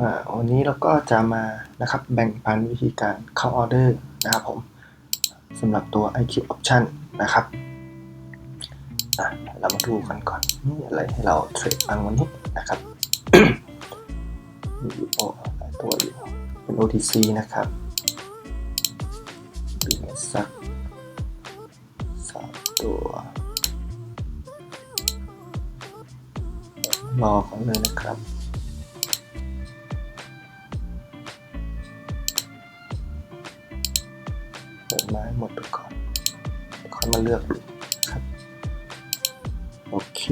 อ่า วันนี้เราก็จะมานะครับแบ่งปันวิธีการเข้าออเดอร์นะครับผมสำหรับตัว IQ Option นะครับอะเรามาดูกันก่อนมีอะไรให้เราเทรดบ้างวันนี้นะครับมีโอ้หลายตัวอยู่เป็น OTC นะครับดูมาสักสามตัวรอกันเลยนะครับ มาเลือกครับโอเค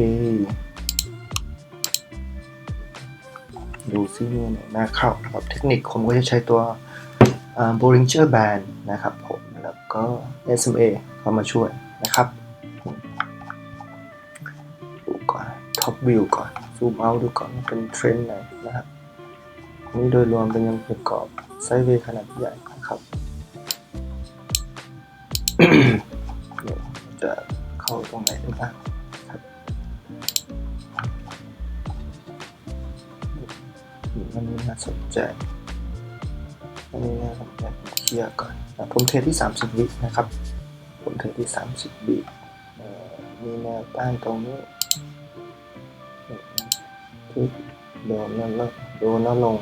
ดูซิว่าไหนน่าเข้านะครับเทคนิคผมก็จะใช้ตัว Bollinger Band นะครับผมแล้วก็ SMA เข้ามาช่วยนะครับดูก่อน Top View ก่อนซูมเอาดูก่อนเป็นเทรนด์ไหนนะครับนี่โดยรวมเป็นยังเป็นกรอบไซด์เวขนาดใหญ่นะครับ เข้าตรงไหนได้บ้าครับมันนี้น่าสนใจอันนี้น่าสนใจเคลียร์ก่อนผมเทรดที่ 30 วินะครับ ผมเทรดที่ 30 วิมีแนวต้านตรงนี้ที่โดนแล้วโดนแล้วลง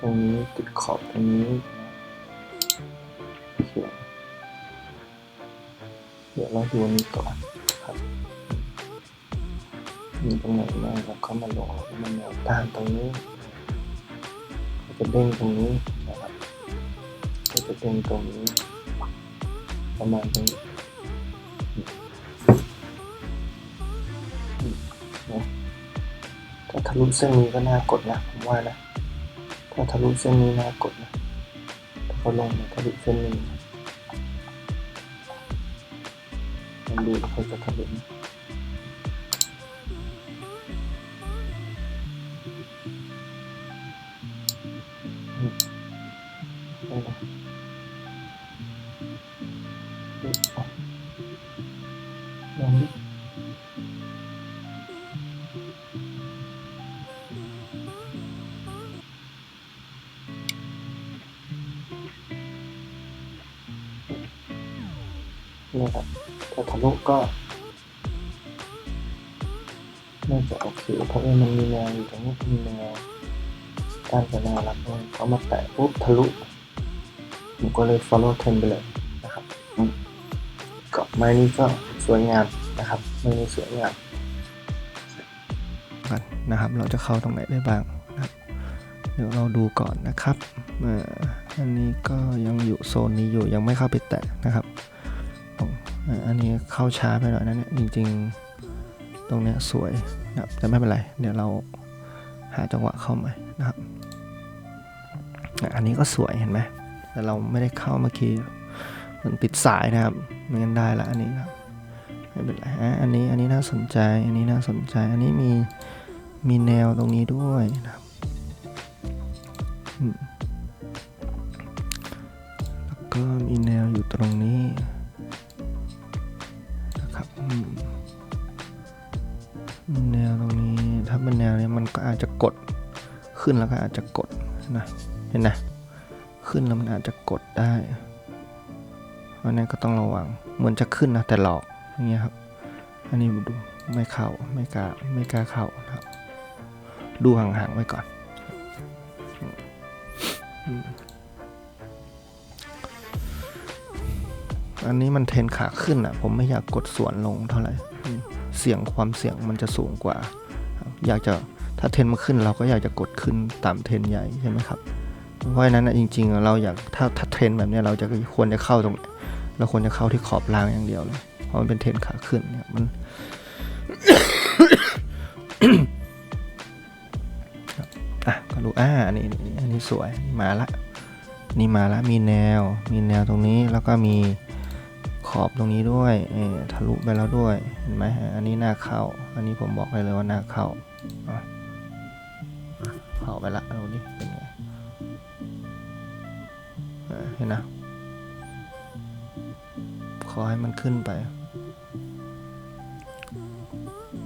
ตรงนี้ติดขอบตรงนี้เขียน ดี๋ยวเราดูนี้ก่อนครับมีตรงไหนบ้างเราก็มาลงแล้วก็มาแนวต้านตรงนี้ก็จะเด้งตรงนี้นะครับก็จะเด้งตรงนี้ประมาณตรงนี้นะถ้าทะลุเส้นนี้ก็น่ากดนะผมว่านะถ้าทะลุเส้นนี้น่ากดนะถ้าเขาลงมาทะลุเส้นนี้ นะมันดู แล้วเขาจะทะลุไหมอืมได้ไหมอืมเอาลองดินี่ครับถ้าทะลุก็น่าจะโอเคเพราะว่ามันมีแนวอยู่ตรงนี้มีแนวต้านกับแนวรับเลยเขามาแตะปุ๊บทะลุผมก็เลย follow trend ไปเลยนะครับก็ไม้นี้ก็สวยงามนะครับไม้นี้สวยงามกันนะครับ เราจะเข้าตรงไหนได้บ้างนะครับเดี๋ยวเราดูก่อนนะครับเอ่ออันนี้ก็ยังอยู่โซนนี้อยู่ยังไม่เข้าไปแตะนะครับ อันนี้เข้าช้าไปหน่อยนะเนี่ยจริง ๆ ตรงเนี้ยสวยนะครับแต่ไม่เป็นไร เดี๋ยวเราหาจังหวะเข้าใหม่นะครับ อันนี้ก็สวยเห็นไหมแต่เราไม่ได้เข้าเมื่อกี้มันติดสายนะครับไม่งั้นได้ละอันนี้ครับไม่เป็นไรอะอันนี้อันนี้น่าสนใจ อันนี้น่าสนใจ อันนี้มีมีแนวตรงนี้ด้วยนะครับแล้วก็มีแนวอยู่ตรงนี้ แนวตรงนี้ถ้าเป็นแนวนี้มันก็อาจจะกดขึ้นแล้วก็อาจจะกดนะเห็นนะขึ้นแล้วมันอาจจะกดได้เพราะนั้นก็ต้องระวังเหมือนจะขึ้นนะแต่หลอกอย่างเงี้ยครับ อันนี้ดูไม่เข้าไม่กล้าไม่กล้าเข้านะครับ ดูห่างๆไว้ก่อน อันนี้มันเทนขาขึ้นอะ ผมไม่อยากกดสวนลงเท่าไหร่ เสี่ยงความเสี่ยงมันจะสูงกว่า อยากจะถ้าเทนมาขึ้นเราก็อยากจะกดขึ้นตามเทนใหญ่ใช่ไหมครับ เพราะฉะนั้นนะจริง ๆ เราอยากถ้าถ้าเทนแบบนี้เราจะควรจะเข้าตรงเราควรจะเข้าที่ขอบล่างอย่างเดียวเลย เพราะมันเป็นเทนขาขึ้นเนี่ยมันอะก็ดูอ่านนี้นี่อันนี้สวยมาละนี่มาละมีแนว มีแนวตรงนี้แล้วก็มี ขอบตรงนี้ด้วยเออทะลุไปแล้วด้วยเห็นไหมอันนี้หน้าเข้า อันนี้ผมบอกเลยเลยว่าหน้าเข้าเข้าไปละเอาดิเป็นไงเห็นนะขอให้มันขึ้นไป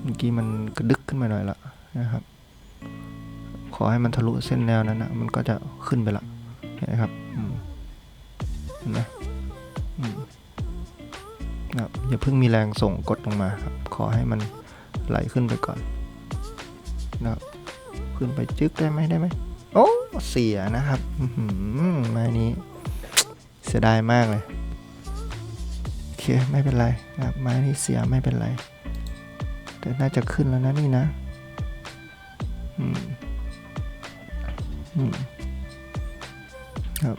เมื่อกี้มันกระดึกขึ้นมาหน่อยละนะครับ ขอให้มันทะลุเส้นแนวนั้นนะมันก็จะขึ้นไปละเห็นไหมครับเห็นไหม นะครับอย่าเพิ่งมีแรงส่งกดลงมาครับ ขอให้มันไหลขึ้นไปก่อนนะครับขึ้นไปจึ๊กได้ไหมได้ไหมโอ้เสียนะครับอื้อหือไม้นี้ เสียดายมากเลยโอเคไม่เป็นไรนะครับไม้นี้เสียไม่เป็นไร แต่น่าจะขึ้นแล้วนะนี่นะอืมอืมครับ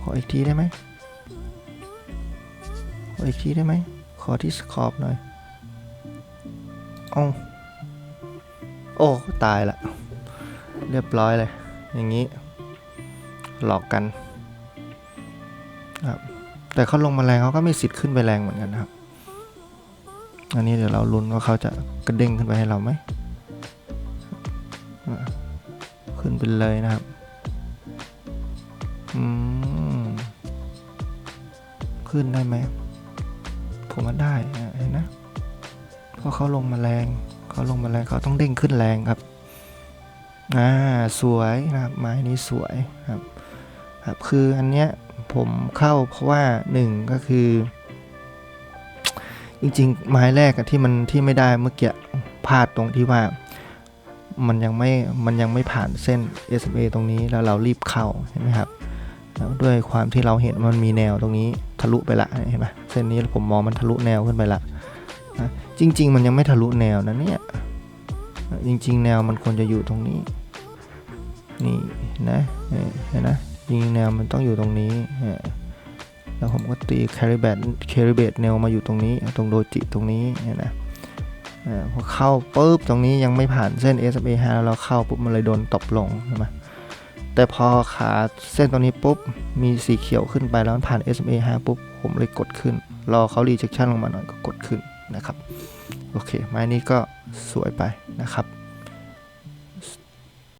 ขออีกทีได้ไหม ออีกทีได้ไหม ขอที่สคอปหน่อยเอาโอ้ ตายละ เรียบร้อยเลย อย่างนี้ หลอกกันครับแต่เขาลงมาแรงเขาก็มีสิทธิ์ขึ้นไปแรงเหมือนกันครับอันนี้เดี๋ยวเราลุ้นว่าเขาจะกระเด้งขึ้นไปให้เราไหม ขึ้นไปเลยนะครับ อืม ขึ้นได้ไหม ผมว่าได้เห็นนะเพราะเขาลงมาแรงเขาลงมาแรงเขาต้องเด้งขึ้นแรงครับอ่าสวยนะครับไม้นี้สวยครับครับคืออันเนี้ยผมเข้าเพราะว่าหนึ่งก็คือ จริงๆ ไม้แรกที่มันที่ไม่ได้เมื่อกี้พลาดตรงที่ว่ามันยังไม่ มันยังไม่ผ่านเส้น SMA ตรงนี้แล้วเรารีบเข้าเห็นไหมครับ แล้วด้วยความที่เราเห็นมันมีแนวตรงนี้ ทะลุไปละเห็นไหมเส้นนี้ผมมองมันทะลุแนวขึ้นไปละนะจริง ๆ มันยังไม่ทะลุแนวนะเนี่ยจริง ๆ แนวมันควรจะอยู่ตรงนี้นี่นะเห็นนะจริงๆแนวมันต้องอยู่ตรงนี้แล้วผมก็ตีแคริเบตแคริเบตเนลมาอยู่ตรงนี้ตรงโดจิตรงนี้เนี่ยนะพอเข้าปุ๊บตรงนี้ยังไม่ผ่านเส้น SMA 5แล้วเราเข้าปุ๊บมันเลยโดนตบลงใช่ไหม แต่พอขาเส้นตรงนี้ปุ๊บ มีสีเขียวขึ้นไปแล้วมันผ่าน SMA 5 ปุ๊บ ผมเลยกดขึ้น รอเขารีเจคชั่นลงมาหน่อยก็กดขึ้นนะครับ โอเค ไม้นี้ก็สวยไปนะครับ